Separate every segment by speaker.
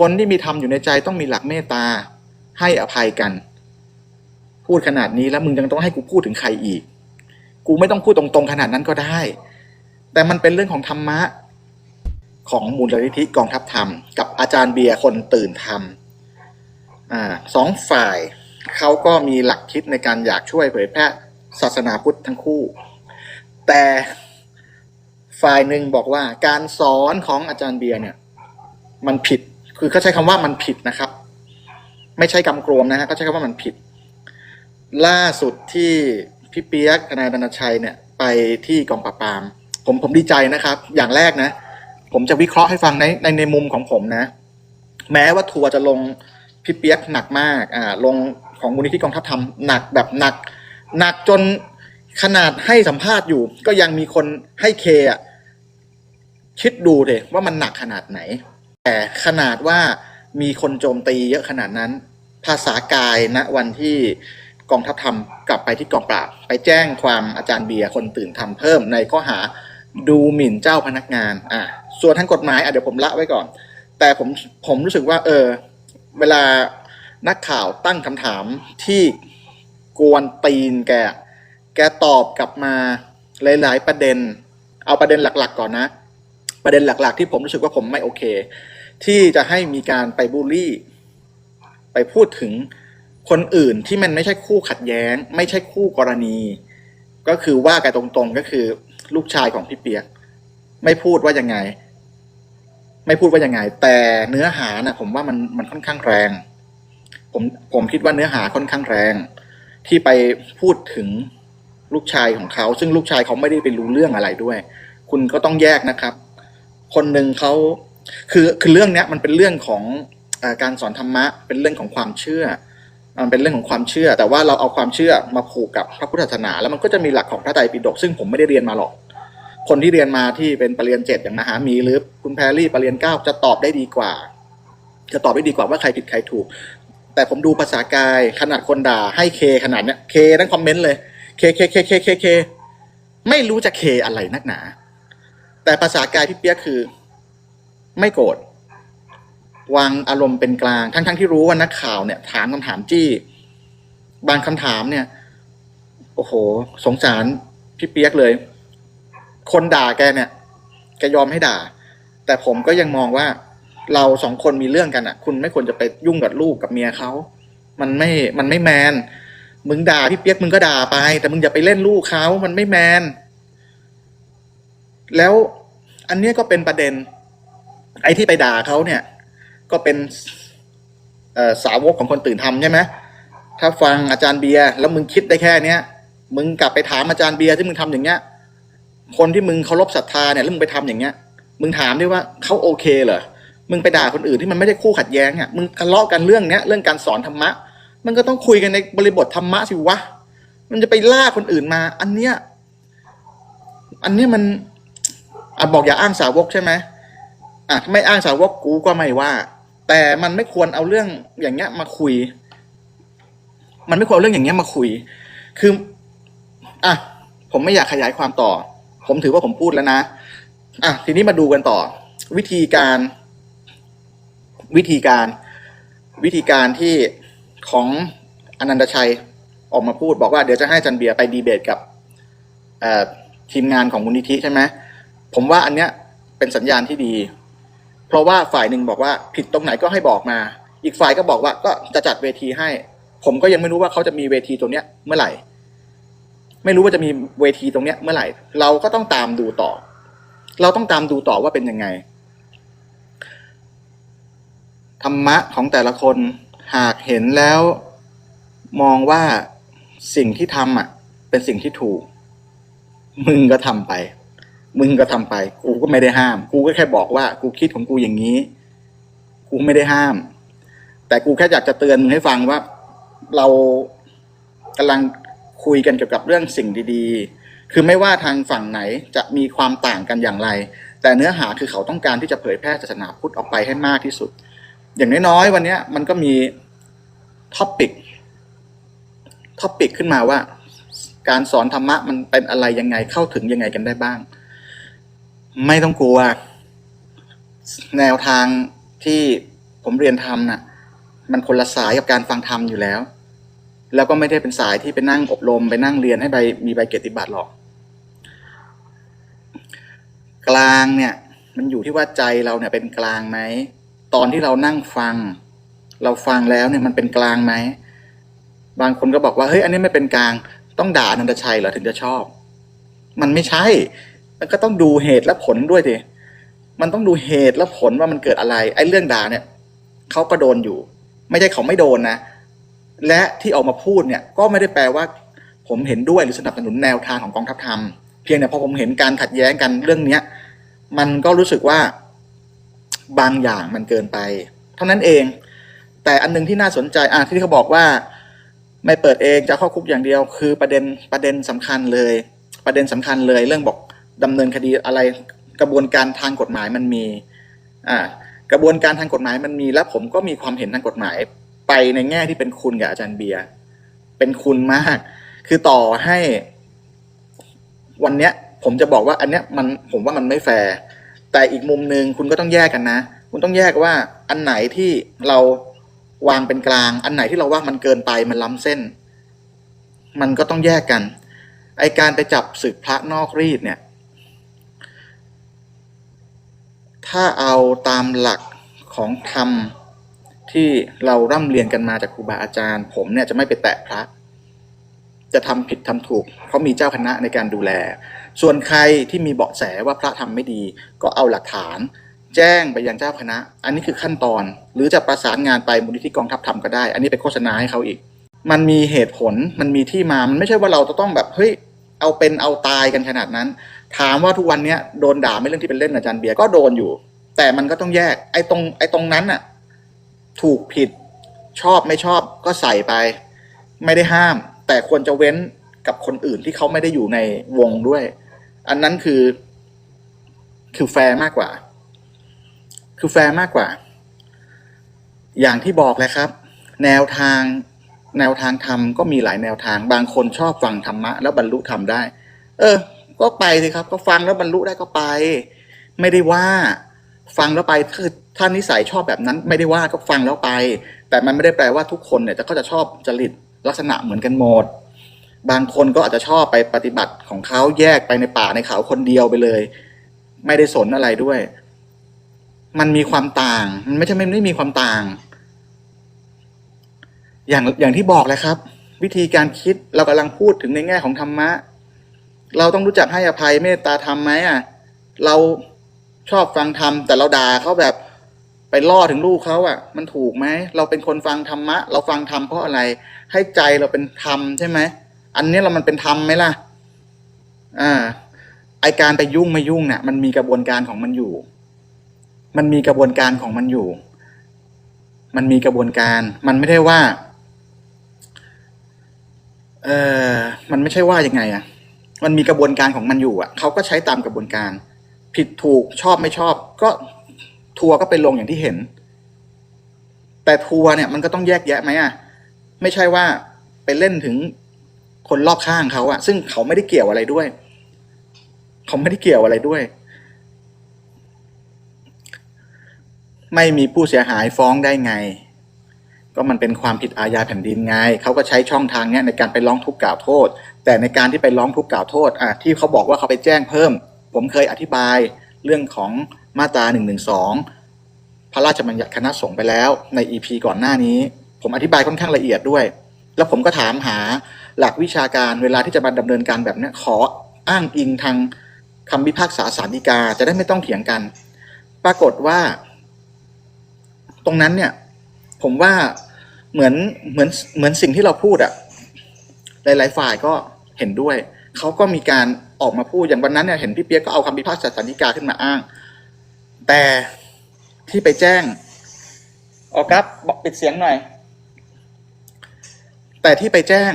Speaker 1: คนที่มีธรรมอยู่ในใจต้องมีหลักเมตตา ให้อภัยกัน พูดขนาดนี้แล้วมึงยังต้องให้กูพูดถึงใครอีก กูไม่ต้องพูดตรงๆขนาดนั้นก็ได้ แต่มันเป็นเรื่องของธรรมะ ของมูลนิธิกองทัพธรรม กับอาจารย์เบียร์คนตื่นธรรมอ่าสองฝ่ายเขาก็มีหลักคิดในการอยากช่วยเผยแพร่ศาสนาพุทธทั้งคู่ แต่ฝ่ายหนึ่งบอกว่าการสอนของอาจารย์เบียร์เนี่ย มันผิด คือเขาใช้คำว่ามันผิดนะครับ ไม่ใช่กำกรวมนะฮะเขาใช้คำว่ามันผิด ล่าสุดที่พี่เปียกทนายรณชัยเนี่ย ไปที่กองปราบปราม ผมผมดีใจนะครับ อย่างแรกนะ ผมจะวิเคราะห์ให้ฟังในในในมุมของผมนะ แม้ว่าทัวร์จะลงพี่เปียกหนักมากอ่าลงของมูลนิธิกองทัพธรรมหนักแบบหนัก หนักจนขนาดให้สัมภาษณ์อยู่ ก็ยังมีคนให้เคอะคิดดูเลยว่ามันหนักขนาดไหน แต่ขนาดว่ามีคนโจมตีเยอะขนาดนั้น ภาษากายณวันที่กองทัพธรรมกลับไปที่กองปราบ ไปแจ้งความอาจารย์เบียร์คนตื่นทำเพิ่มในข้อหาดูหมิ่นเจ้าพนักงานอะส่วนทางกฎหมายอะเดี๋ยวผมละไว้ก่อน แต่ผมผมรู้สึกว่า เออ เวลานักข่าวตั้งคำถามที่กวนตีนแก แกตอบกลับมาหลาย ๆ ประเด็น เอาประเด็นหลัก ๆ ก่อนนะ ประเด็นหลัก ๆ ที่ผมรู้สึกว่าผมไม่โอเค ที่จะให้มีการไปบูลลี่ ไปพูดถึงคนอื่นที่มันไม่ใช่คู่ขัดแย้ง ไม่ใช่คู่กรณี ก็คือว่ากันตรงๆก็คือลูกชายของพี่เปียก ไม่พูดว่ายังไง ไม่พูดว่ายังไง แต่เนื้อหานะผมว่ามันมันค่อนข้างแรง ผมผมคิดว่าเนื้อหาค่อนข้างแรง ที่ไปพูดถึงลูกชายของเขา ซึ่งลูกชายเขาไม่ได้ไปรู้เรื่องอะไรด้วย คุณก็ต้องแยกนะครับ คนหนึ่งเขาคือคือเรื่องเนี้ยมันเป็นเรื่องของออการสอนธรรมะ เป็นเรื่องของความเชื่อ มันเป็นเรื่องของความเชื่อ แต่ว่าเราเอาความเชื่อมาผูกกับพระพุทธศาสนา แล้วมันก็จะมีหลักของพระไตรปิฎกซึ่งผมไม่ได้เรียนมาหรอก คนที่เรียนมาที่เป็นปรริญญาเจ็ดอย่างมหามีหรือคุณแพรรี่ปรริญญาเก้าจะตอบได้ดีกว่า จะตอบได้ดีกว่าว่าใครผิดใครถูก แต่ผมดูภาษากายขนาดคนด่าให้เคขนาดเนี้ยเคทั้งคอมเมนต์เลยเคเคเคเคเคเคไม่รู้จะเคอะไรนักหนา แต่ภาษากายพี่เปียกคือ ไม่โกรธวางอารมณ์เป็นกลางทั้งๆทที่รู้ว่านักข่าวเนี่ย ถามคำถามจี้ บางคำถามเนี่ย โอ้โห สงสารพี่เปียกเลย คนด่าแกเนี่ยแกยอมให้ด่า แต่ผมก็ยังมองว่า เราสองคนมีเรื่องกันอะ คุณไม่ควรจะไปยุ่งกับลูกกับเมียเขา มันไม่มันไม่แมนมึงด่าพี่เปียกมึงก็ด่าไป แต่มึงอย่าไปเล่นลูกเขา มันไม่แมน แล้วอันเนี้ยก็เป็นประเด็น ไอ้ที่ไปด่าเขาเนี่ย ก็เป็นสาวกของคนตื่นทำใช่ไหมถ้าฟังอาจารย์เบียร์แล้วมึงคิดได้แค่เนี้ยมึงกลับไปถามอาจารย์เบียร์ที่มึงทำอย่างเงี้ย คนที่มึงเคารพศรัทธาเนี่ยแล้วมึงไปทำอย่างเงี้ย มึงถามด้วยว่าเขาโอเคเหรอมึงไปด่าคนอื่นที่มันไม่ได้คู่ขัดแย้งอะมึงทะเลาะกันเรื่องเนี้ยเรื่องการสอนธรรมะ มันก็ต้องคุยกันในบริบทธรรมะสิวะ มันจะไปล่าคนอื่นมา อันเนี้ย อันเนี้ยมัน อะบอกอย่าอ้างสาวกใช่ไหมอะไม่อ้างสาวกกูก็ไม่ว่า แต่มันไม่ควรเอาเรื่องอย่างเงี้ยมาคุย มันไม่ควรเอาเรื่องอย่างเงี้ยมาคุย คืออะผมไม่อยากขยายความต่อ ผมถือว่าผมพูดแล้วนะอะทีนี้มาดูกันต่อ วิธีการ วิธีการ วิธีการที่ของอนันตชัยออกมาพูดบอกว่าเดี๋ยวจะให้จันเบียร์ไปดีเบตกับทีมงานของมูลนิธิใช่ไหม ผมว่าอันเนี้ยเป็นสัญญาณที่ดี เพราะว่าฝ่ายหนึ่งบอกว่าผิดตรงไหนก็ให้บอกมา อีกฝ่ายก็บอกว่าก็จะจัดเวทีให้ ผมก็ยังไม่รู้ว่าเขาจะมีเวทีตรงเนี้ยเมื่อไหร่ ไม่รู้ว่าจะมีเวทีตรงเนี้ยเมื่อไหร่ เราก็ต้องตามดูต่อ เราต้องตามดูต่อว่าเป็นยังไงธรรมะของแต่ละคนหากเห็นแล้วมองว่าสิ่งที่ทำอะ เป็นสิ่งที่ถูก มึงก็ทำไป มึงก็ทำไป กูก็ไม่ได้ห้าม กูก็แค่บอกว่า กูคิดของกูอย่างนี้ กูไม่ได้ห้าม แต่กูแค่อยากจะเตือนมึงให้ฟังว่า เรากำลังคุยกันเกี่ยวกับเรื่องสิ่งดีๆ คือไม่ว่าทางฝั่งไหนจะมีความต่างกันอย่างไร แต่เนื้อหาคือเขาต้องการที่จะเผยแพร่ศาสนาพุทธออกไปให้มากที่สุด อย่างน้อยๆวันนี้มันก็มีท็อปิกท็อปิกขึ้นมาว่า การสอนธรรมะมันเป็นอะไรยังไงเข้าถึงยังไงกันได้บ้าง ไม่ต้องกลัว แนวทางที่ผมเรียนธรรมน่ะ มันคนละสายกับการฟังธรรมอยู่แล้ว แล้วก็ไม่ได้เป็นสายที่ไปนั่งอบรมไปนั่งเรียนให้ใบมีใบเกียรติบัตรหรอก กลางเนี่ย มันอยู่ที่ว่าใจเราเนี่ยเป็นกลางไหมตอนที่เรานั่งฟัง เราฟังแล้วเนี่ยมันเป็นกลางไหมบางคนก็บอกว่าเฮ้ยอันนี้ไม่เป็นกลาง ต้องด่านันทชัยเหรอถึงจะชอบ มันไม่ใช่ มันก็ต้องดูเหตุและผลด้วยดิมันต้องดูเหตุและผลว่ามันเกิดอะไร ไอ้เรื่องด่าเนี่ยเขาก็โดนอยู่ ไม่ใช่เขาไม่โดนนะ และที่ออกมาพูดเนี่ยก็ไม่ได้แปลว่า ผมเห็นด้วยหรือสนับสนุนแนวทางของกองทัพธรรมเพียงแต่พอผมเห็นการขัดแย้งกันเรื่องเนี้ย มันก็รู้สึกว่าบางอย่างมันเกินไป เท่านั้นเอง แต่อันหนึงที่น่าสนใจอะที่เขาบอกว่า ไม่เปิดเองจะเข้าคุกอย่างเดียว คือประเด็นประเด็นสำคัญเลย ประเด็นสำคัญเลย เรื่องบอก ดำเนินคดีอะไรกระบวนการทางกฎหมายมันมีอ่ากระบวนการทางกฎหมายมันมี และผมก็มีความเห็นทางกฎหมาย ไปในแง่ที่เป็นคุณกับอาจารย์เบียร์เป็นคุณมาก คือต่อให้ วันเนี้ย ผมจะบอกว่า อันเนี้ยมันผมว่ามันไม่แฟร์แต่อีกมุมหนึ่งคุณก็ต้องแยกกันนะ คุณต้องแยกว่า อันไหนที่เราวางเป็นกลาง อันไหนที่เราว่ามันเกินไปมันล้ำเส้น มันก็ต้องแยกกัน ไอการไปจับศึกพระนอกรีดเนี่ย ถ้าเอาตามหลักของธรรมที่เราร่ำเรียนกันมาจากครูบาอาจารย์ ผมเนี่ยจะไม่ไปแตะพระ จะทำผิดทำถูกเพราะมีเจ้าคณะในการดูแล ส่วนใครที่มีเบาะแสว่าพระทำไม่ดี ก็เอาหลักฐาน แจ้งไปยังเจ้าคณะ อันนี้คือขั้นตอน หรือจะประสานงานไปมูลนิธิกองทัพธรรมก็ได้ อันนี้เป็นโฆษณาให้เขาอีก มันมีเหตุผลมันมีที่มามันไม่ใช่ว่าเราจะต้องแบบเฮ้ยเอาเป็นเอาตายกันขนาดนั้น ถามว่าทุกวันเนี้ยโดนด่าไม่เรื่องที่เป็นเล่นอาจารย์เบียร์ก็โดนอยู่ แต่มันก็ต้องแยก ไอ้ตรงไอ้ตรงนั้นน่ะ ถูกผิดชอบไม่ชอบก็ใส่ไป ไม่ได้ห้าม แต่ควรจะเว้นกับคนอื่นที่เขาไม่ได้อยู่ในวงด้วย อันนั้นคือ คือแฟร์มากกว่า คือแฟร์มากกว่า อย่างที่บอกแหละครับ แนวทางแนวทางธรรมก็มีหลายแนวทาง บางคนชอบฟังธรรมะ แล้วบรรลุธรรมได้ เออ ก็ไปสิครับ ก็ฟังแล้วบรรลุได้ก็ไป ไม่ได้ว่า ฟังแล้วไปคือถ้านนิสัยชอบแบบนั้น ไม่ได้ว่าก็ฟังแล้วไป แต่มันไม่ได้แปลว่าทุกคนเนี่ยจะก็จะชอบจริตลักษณะเหมือนกันหมด บางคนก็อาจจะชอบไปปฏิบัติของเขาแยกไปในป่าในเขาคนเดียวไปเลย ไม่ได้สนอะไรด้วย มันมีความต่าง มันไม่ใช่ไม่ไม่มีความต่าง อย่างอย่างที่บอกแหละครับ วิธีการคิดเรากำลังพูดถึงในแง่ของธรรมะ เราต้องรู้จักให้อภัยเมตตาธรรมไหมอะ เราชอบฟังธรรมแต่เราด่าเขาแบบไปล่อถึงลูกเขาอะ มันถูกไหมเราเป็นคนฟังธรรมะ เราฟังธรรมเพราะอะไร ให้ใจเราเป็นธรรมใช่ไหมอันนี้เรามันเป็นธรรมไหมล่ะ อ่าไอการไปยุ่งไม่ยุ่งเนี่ยมันมีกระบวนการของมันอยู่ มันมีกระบวนการของมันอยู่ มันมีกระบวนการ มันไม่ได้ว่า เออมันไม่ใช่ว่ายังไงอะ มันมีกระบวนการของมันอยู่อะเขาก็ใช้ตามกระบวนการ ผิดถูกชอบไม่ชอบ ก็ทัวร์ก็ไปลงอย่างที่เห็น แต่ทัวร์เนี่ยมันก็ต้องแยกแยะไหมอะไม่ใช่ว่าไปเล่นถึงคนรอบข้างเขาอะซึ่งเขาไม่ได้เกี่ยวอะไรด้วย เขาไม่ได้เกี่ยวอะไรด้วย ไม่มีผู้เสียหายฟ้องได้ไง ก็มันเป็นความผิดอาญาแผ่นดินไงเขาก็ใช้ช่องทางเนี้ยในการไปร้องทุกข์กล่าวโทษ แต่ในการที่ไปร้องทุกข์กล่าวโทษอะที่เขาบอกว่าเขาไปแจ้งเพิ่ม ผมเคยอธิบายเรื่องของมาตรา1นึพระราชบัญญัติคณะสงฆ์ไปแล้วใน EP ก่อนหน้านี้ ผมอธิบายค่อนข้างละเอียดด้วย แล้วผมก็ถามหาหลักวิชาการเวลาที่จะมาดำเนินการแบบนี้ขออ้างอิงทางคำพิพากษาสารดีกาจะได้ไม่ต้องเถียงกัน ปรากฏว่า ตรงนั้นเนี่ย ผมว่าเหมือนเหมือนเหมือนสิ่งที่เราพูดอะหลายๆฝ่ายก็เห็นด้วย เขาก็มีการออกมาพูดอย่างวันนั้นเนี่ยเห็นพี่เปียกก็เอาคำพิพากษาสารดีกาขึ้นมาอ้าง แต่ที่ไปแจ้งออกัสบอกปิดเสียงหน่อย แต่ที่ไปแจ้ง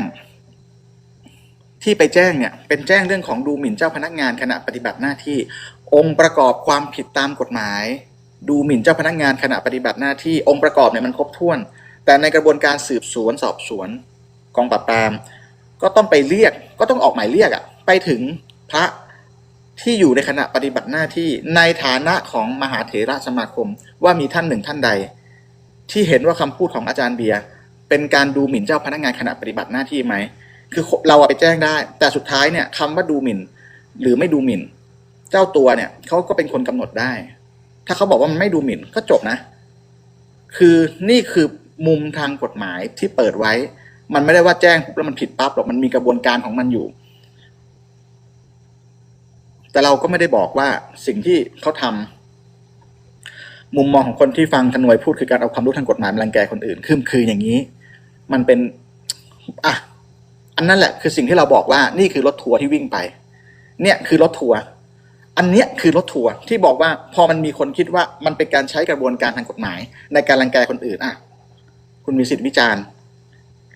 Speaker 1: ที่ไปแจ้งเนี่ย เป็นแจ้งเรื่องของดูหมิ่นเจ้าพนักงานขณะปฏิบัติหน้าที่ องค์ประกอบความผิดตามกฎหมาย ดูหมิ่นเจ้าพนักงานขณะปฏิบัติหน้าที่องค์ประกอบเนี่ยมันครบถ้วน แต่ในกระบวนการสืบสวนสอบสวนกองปราบปราม ก็ต้องไปเรียกก็ต้องออกหมายเรียกอะไปถึงพระที่อยู่ในขณะปฏิบัติหน้าที่ในฐานะของมหาเถระสมาคม ว่ามีท่านหนึ่งท่านใด ที่เห็นว่าคำพูดของอาจารย์เบียร์เป็นการดูหมิ่นเจ้าพนักงานขณะปฏิบัติหน้าที่ไหมคือเราไปแจ้งได้ แต่สุดท้ายเนี่ยคำว่าดูหมิ่น หรือไม่ดูหมิ่น เจ้าตัวเนี่ยเขาก็เป็นคนกำหนดได้ ถ้าเขาบอกว่ามันไม่ดูหมิ่นก็จบนะ คือนี่คือมุมทางกฎหมายที่เปิดไว้ มันไม่ได้ว่าแจ้งปุ๊บแล้วมันผิดปั๊บหรอกมันมีกระบวนการของมันอยู่ แต่เราก็ไม่ได้บอกว่าสิ่งที่เขาทำมุมมองของคนที่ฟังทนวยพูดคือการเอาความรู้ทางกฎหมายมารังแกคนอื่นคือคืออย่างนี้ มันเป็นอะอันนั้นแหละคือสิ่งที่เราบอกว่านี่คือรถทัวร์ที่วิ่งไป เนี่ยคือรถทัวร์ อันเนี้ยคือรถทัวร์ที่บอกว่าพอมันมีคนคิดว่ามันเป็นการใช้กระบวนการทางกฎหมาย ในการรังแกคนอื่นอะคุณมีสิทธิวิจารณ์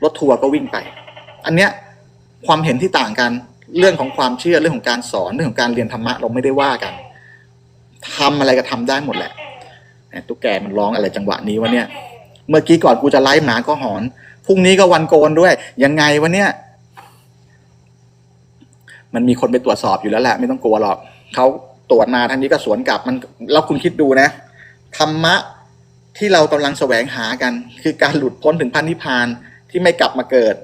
Speaker 1: รถทัวร์ก็วิ่งไป อันเนี้ยความเห็นที่ต่างกันเรื่องของความเชื่อเรื่องของการสอนเรื่องของการเรียนธรรมะเราไม่ได้ว่ากันทำอะไรก็ทำได้หมดแหละตุ๊กแกมันร้องอะไรจังหวะนี้วะเนี่ย เมื่อกี้ก่อนกูจะไล่หมาก็หอนพรุ่งนี้ก็วันโกนด้วย ยังไงวะเนี่ย มันมีคนไปตรวจสอบอยู่แล้วแหละ ไม่ต้องกลัวหรอก เขาตรวจมาทางนี้ก็สวนกลับมันแล้วคุณคิดดูนะธรรมะที่เรากำลังแสวงหากัน คือการหลุดพ้นถึงพันนิพานที่ไม่กลับมาเกิด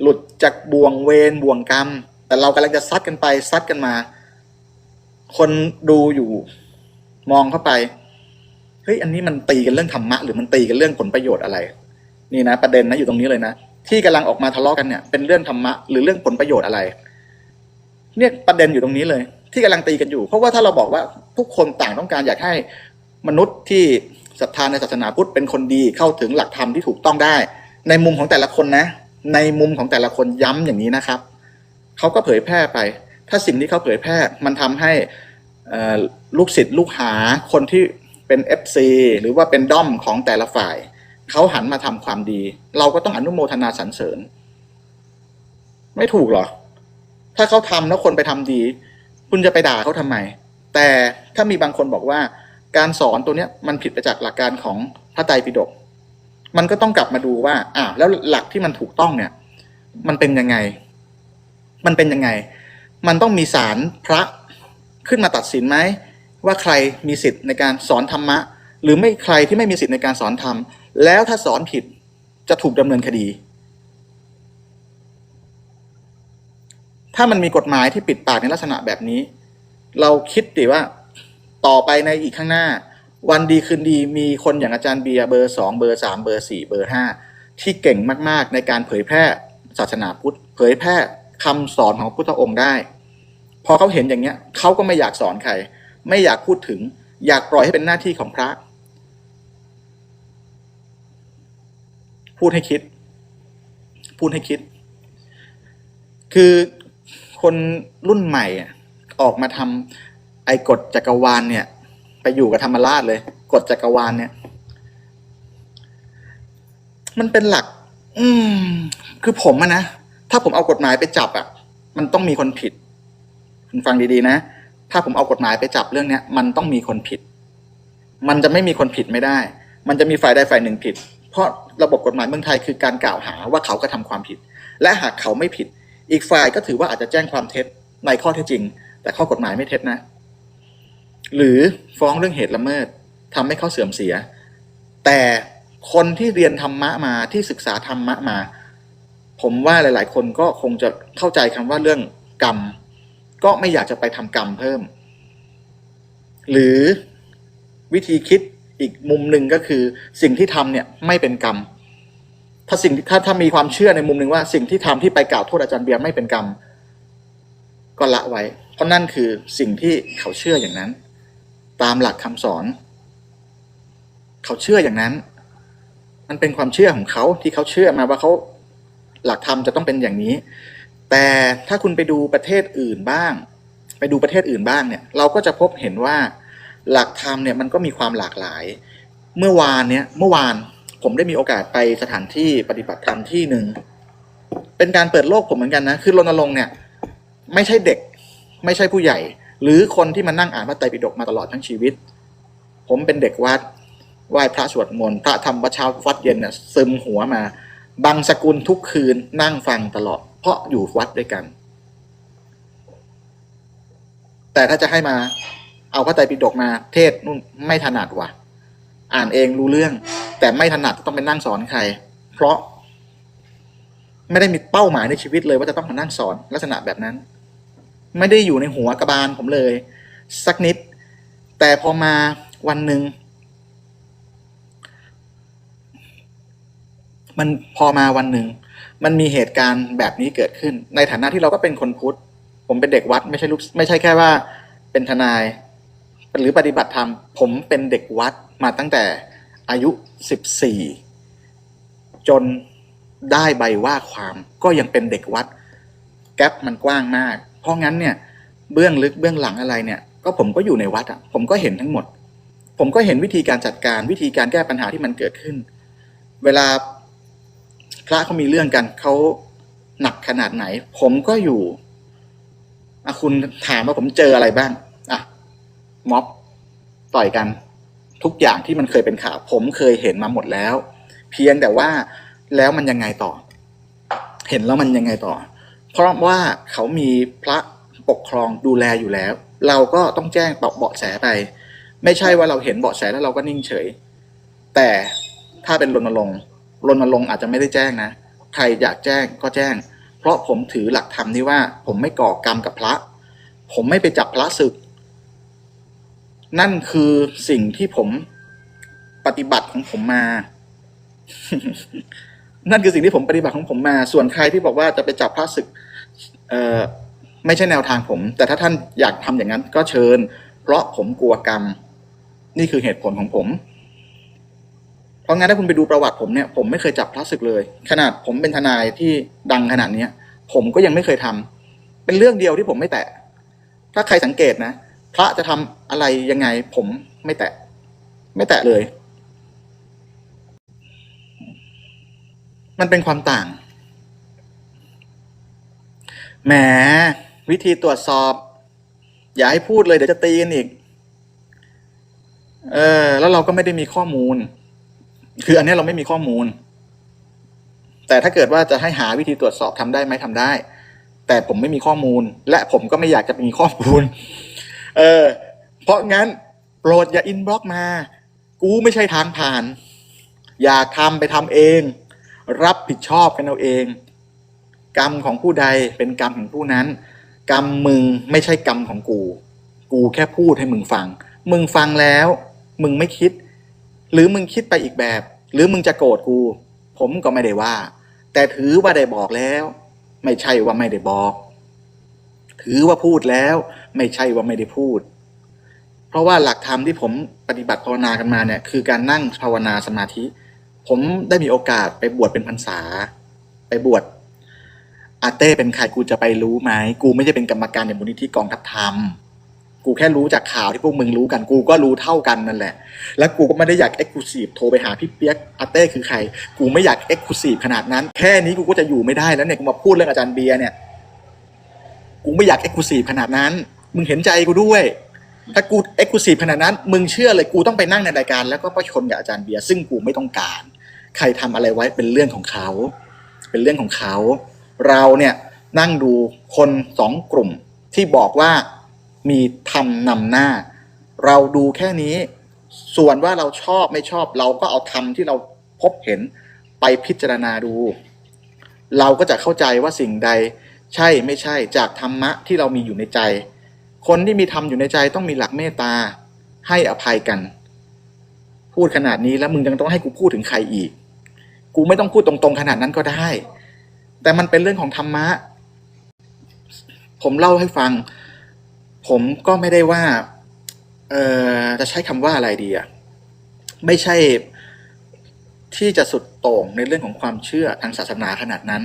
Speaker 1: หลุดจากบ่วงเวรบ่วงกรรม แต่เรากำลังจะซัดกันไปซัดกันมา คนดูอยู่มองเข้าไปเฮ้ยอันนี้มันตีกันเรื่องธรรมะหรือมันตีกันเรื่องผลประโยชน์อะไร นี่นะประเด็นนะอยู่ตรงนี้เลยนะที่กำลังออกมาทะเลาะกันเนี่ยเป็นเรื่องธรรมะหรือเรื่องผลประโยชน์อะไร เนี่ยประเด็นอยู่ตรงนี้เลย ที่กำลังตีกันอยู่ เพราะว่าถ้าเราบอกว่าทุกคนต่างต้องการอยากให้มนุษย์ที่ศรัทธาในศาสนาพุทธเป็นคนดีเข้าถึงหลักธรรมที่ถูกต้องได้ ในมุมของแต่ละคนนะ ในมุมของแต่ละคนย้ำอย่างนี้นะครับเขาก็เผยแพร่ไป ถ้าสิ่งที่เขาเผยแพร่มันทำให้ลูกศิษย์ลูกหาคนที่เป็น FC หรือว่าเป็นด้อมของแต่ละฝ่ายเขาหันมาทำความดี เราก็ต้องอนุโมทนาสรรเสริญ ไม่ถูกหรอ ถ้าเขาทำแล้วคนไปทำดี คุณจะไปด่าเขาทำไม แต่ถ้ามีบางคนบอกว่า การสอนตัวเนี้ยมันผิดไปจากหลักการของพระไตรปิฎกมันก็ต้องกลับมาดูว่าอ่าแล้วหลักที่มันถูกต้องเนี่ย มันเป็นยังไง มันเป็นยังไง มันต้องมีศาลพระขึ้นมาตัดสินไหมว่าใครมีสิทธิ์ในการสอนธรรมะ หรือไม่ใครที่ไม่มีสิทธิ์ในการสอนธรรม แล้วถ้าสอนผิดจะถูกดำเนินคดี ถ้ามันมีกฎหมายที่ปิดปากในลักษณะแบบนี้ เราคิดดิว่าต่อไปในอีกข้างหน้า วันดีคืนดีมีคนอย่างอาจารย์เบียร์เบอร์สองเบอร์สามเบอร์สี่เบอร์ห้าที่เก่งมากๆ ในการเผยแพร่ศาสนาพุทธ เผยแพร่คำสอนของพุทธองค์ได้ พอเขาเห็นอย่างเนี้ยเขาก็ไม่อยากสอนใคร ไม่อยากพูดถึง อยากปล่อยให้เป็นหน้าที่ของพระ พูดให้คิด พูดให้คิด คือ คนรุ่นใหม่อะออกมาทำไอ้กฎจักรวาลเนี่ย ไปอยู่กับธรรมราชเลยกฎจักรวาลเนี่ย มันเป็นหลัก อืม คือผมอะนะถ้าผมเอากฎหมายไปจับอะมันต้องมีคนผิด คุณฟังดีๆนะถ้าผมเอากฎหมายไปจับเรื่องเนี้ย มันต้องมีคนผิด มันจะไม่มีคนผิดไม่ได้ มันจะมีฝ่ายใดฝ่ายหนึ่งผิด เพราะระบบกฎหมายเมืองไทยคือการกล่าวหาว่าเขากระทำความผิด และหากเขาไม่ผิด อีกฝ่ายก็ถือว่าอาจจะแจ้งความเท็จในข้อเท็จจริง แต่ข้อกฎหมายไม่เท็จนะ หรือฟ้องเรื่องเหตุละเมิดทำให้เขาเสื่อมเสีย แต่คนที่เรียนธรรมะมาที่ศึกษาธรรมะมา ผมว่าหลาย ๆ คนก็คงจะเข้าใจคำว่าเรื่องกรรม ก็ไม่อยากจะไปทำกรรมเพิ่ม หรือวิธีคิดอีกมุมหนึ่งก็คือสิ่งที่ทำเนี่ยไม่เป็นกรรม ถ้าสิ่งถ้าถ้ามีความเชื่อในมุมหนึ่งว่าสิ่งที่ทำที่ไปกล่าวโทษอาจารย์เบียร์ไม่เป็นกรรม ก็ละไว้ เพราะนั่นคือสิ่งที่เขาเชื่ออย่างนั้น ตามหลักคำสอน เขาเชื่ออย่างนั้น มันเป็นความเชื่อของเขาที่เขาเชื่อมาว่าเขาหลักธรรมจะต้องเป็นอย่างนี้ แต่ถ้าคุณไปดูประเทศอื่นบ้าง ไปดูประเทศอื่นบ้างเนี่ย เราก็จะพบเห็นว่าหลักธรรมเนี่ยมันก็มีความหลากหลาย เมื่อวานเนี่ยเมื่อวาน ผมได้มีโอกาสไปสถานที่ปฏิบัติธรรมที่หนึ่งเป็นการเปิดโลกผมเหมือนกันนะคือรณรงค์เนี่ย ไม่ใช่เด็ก ไม่ใช่ผู้ใหญ่ หรือคนที่มานั่งอ่านพระไตรปิฎกมาตลอดทั้งชีวิต ผมเป็นเด็กวัดไหว้พระสวดมนต์พระทำวัดเช้าวัดเย็นเนี่ยซึมหัวมาบางสกุลทุกคืนนั่งฟังตลอด เพราะอยู่วัดด้วยกัน แต่ถ้าจะให้มาเอาพระไตรปิฎกมาเทศนู่นไม่ถนัดว่ะ อ่านเองรู้เรื่อง แต่ไม่ถนัดต้องไปนั่งสอนใคร เพราะ ไม่ได้มีเป้าหมายในชีวิตเลยว่าจะต้องมานั่งสอนลักษณะแบบนั้น ไม่ได้อยู่ในหัวกระบาลผมเลย สักนิด แต่พอมาวันหนึ่งมันพอมาวันหนึ่ง มันมีเหตุการณ์แบบนี้เกิดขึ้น ในฐานะที่เราก็เป็นคนพุทธ ผมเป็นเด็กวัดไม่ใช่ลูกไม่ใช่แค่ว่า เป็นทนาย หรือปฏิบัติธรรม ผมเป็นเด็กวัด มาตั้งแต่อายุสิบสี่จนได้ใบว่าความก็ยังเป็นเด็กวัด แก๊ปมันกว้างมาก เพราะงั้นเนี่ยเบื้องลึกเบื้องหลังอะไรเนี่ย ก็ผมก็อยู่ในวัดอะผมก็เห็นทั้งหมด ผมก็เห็นวิธีการจัดการวิธีการแก้ปัญหาที่มันเกิดขึ้น เวลาพระเขามีเรื่องกันเขาหนักขนาดไหน ผมก็อยู่อะคุณถามว่าผมเจออะไรบ้าง อะม็อบต่อยกัน ทุกอย่างที่มันเคยเป็นข่าว ผมเคยเห็นมาหมดแล้ว เพียงแต่ว่าแล้วมันยังไงต่อ เห็นแล้วมันยังไงต่อ เพราะว่าเขามีพระปกครองดูแลอยู่แล้ว เราก็ต้องแจ้งตอบเบาะแสไป ไม่ใช่ว่าเราเห็นเบาะแสแล้วเราก็นิ่งเฉย แต่ถ้าเป็นรณรงค์รณรงค์อาจจะไม่ได้แจ้งนะ ใครอยากแจ้งก็แจ้ง เพราะผมถือหลักธรรมที่ว่า ผมไม่ก่อกรรมกับพระ ผมไม่ไปจับพระศึก นั่นคือสิ่งที่ผมปฏิบัติของผมมา นั่นคือสิ่งที่ผมปฏิบัติของผมมา ส่วนใครที่บอกว่าจะไปจับพระศึก เอ่อ ไม่ใช่แนวทางผม แต่ถ้าท่านอยากทำอย่างนั้น ก็เชิญ เพราะผมกลัวกรรม นี่คือเหตุผลของผม เพราะงั้นถ้าคุณไปดูประวัติผมเนี่ย ผมไม่เคยจับพระศึกเลย ขนาดผมเป็นทนายที่ดังขนาดเนี้ย ผมก็ยังไม่เคยทำเป็นเรื่องเดียวที่ผมไม่แตะ ถ้าใครสังเกตนะ พระจะทำอะไรยังไง ผมไม่แตะ ไม่แตะเลย มันเป็นความต่าง แหม วิธีตรวจสอบ อย่าให้พูดเลยเดี๋ยวจะตีกันอีก เออ แล้วเราก็ไม่ได้มีข้อมูล คืออันนี้เราไม่มีข้อมูล แต่ถ้าเกิดว่าจะให้หาวิธีตรวจสอบทำได้ไหมทำได้ แต่ผมไม่มีข้อมูล และผมก็ไม่อยากจะมีข้อมูล เออ เพราะงั้นโปรดอย่าอินบล็อกมา กูไม่ใช่ทางผ่าน อย่าทำไปทำเอง รับผิดชอบกันเอาเอง กรรมของผู้ใดเป็นกรรมของผู้นั้น กรรมมึงไม่ใช่กรรมของกู กูแค่พูดให้มึงฟัง มึงฟังแล้ว มึงไม่คิด หรือมึงคิดไปอีกแบบ หรือมึงจะโกรธกู ผมก็ไม่ได้ว่า แต่ถือว่าได้บอกแล้ว ไม่ใช่ว่าไม่ได้บอก ถือว่าพูดแล้วไม่ใช่ว่าไม่ได้พูด เพราะว่าหลักธรรมที่ผมปฏิบัติภาวนากันมาเนี่ยคือการนั่งภาวนาสมาธิ ผมได้มีโอกาสไปบวชเป็นพรรษา ไปบวชอาเต้เป็นใครกูจะไปรู้ไหมกูไม่ใช่เป็นกรรมการในมูลนิธิกองทัพธรรมกูแค่รู้จากข่าวที่พวกมึงรู้กันกูก็รู้เท่ากันนั่นแหละ แล้วกูก็ไม่ได้อยากเอ็กซ์คลูซีฟโทรไปหาพี่เปียกอาเต้คือใคร กูไม่อยากเอ็กซ์คลูซีฟขนาดนั้น แค่นี้กูก็จะอยู่ไม่ได้แล้วเนี่ยกูมาพูดเรื่องอาจารย์เบียร์เนี่ย กูไม่อยากเอ็กซ์คลูซีฟขนาดนั้น มึงเห็นใจกูด้วย ถ้ากูเอ็กซ์คลูซีฟขนาดนั้น มึงเชื่อเลยกูต้องไปนั่งในรายการ แล้วก็ประชนกับอาจารย์เบียร์ซึ่งกูไม่ต้องการ ใครทำอะไรไว้เป็นเรื่องของเขา เป็นเรื่องของเขา เราเนี่ยนั่งดูคนสองกลุ่มที่บอกว่ามีธรรมนำหน้า เราดูแค่นี้ ส่วนว่าเราชอบไม่ชอบเราก็เอาธรรมที่เราพบเห็นไปพิจารณาดู เราก็จะเข้าใจว่าสิ่งใด ใช่ไม่ใช่จากธรรมะที่เรามีอยู่ในใจ คนที่มีธรรมอยู่ในใจต้องมีหลักเมตตาให้อภัยกัน พูดขนาดนี้แล้วมึงยังต้องให้กูพูดถึงใครอีก กูไม่ต้องพูดตรงๆขนาดนั้นก็ได้ แต่มันเป็นเรื่องของธรรมะ ผมเล่าให้ฟัง ผมก็ไม่ได้ว่าเออจะใช้คำว่าอะไรดีอะไม่ใช่ที่จะสุดโต่งในเรื่องของความเชื่อทางศาสนาขนาดนั้น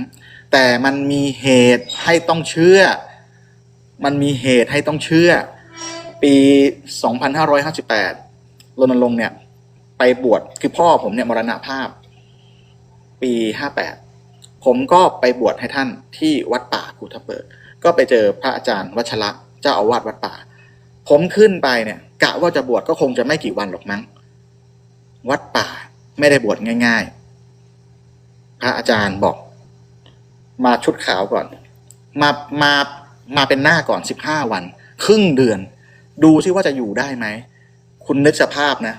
Speaker 1: แต่มันมีเหตุให้ต้องเชื่อ มันมีเหตุให้ต้องเชื่อ ปี 2558รณรงค์เนี่ย ไปบวชคือพ่อผมเนี่ยมรณภาพ ปี 58 ผมก็ไปบวชให้ท่านที่วัดป่ากุทเปิด ก็ไปเจอพระอาจารย์วัชระเจ้าอาวาสวัดป่า ผมขึ้นไปเนี่ยกะว่าจะบวชก็คงจะไม่กี่วันหรอกมั้ง วัดป่าไม่ได้บวชง่าย ๆ พระอาจารย์บอก มาชุดขาวก่อน มามามาเป็นหน้าก่อนสิบห้าวัน ครึ่งเดือน ดูซิว่าจะอยู่ได้ไหม คุณนึกสภาพนะ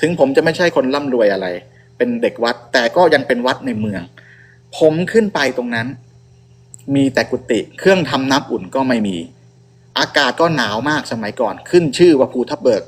Speaker 1: ถึงผมจะไม่ใช่คนร่ำรวยอะไร เป็นเด็กวัด แต่ก็ยังเป็นวัดในเมือง ผมขึ้นไปตรงนั้น มีแต่กุฏิเครื่องทำน้ำอุ่นก็ไม่มี อากาศก็หนาวมากสมัยก่อน ขึ้นชื่อว่าภูทับเบิก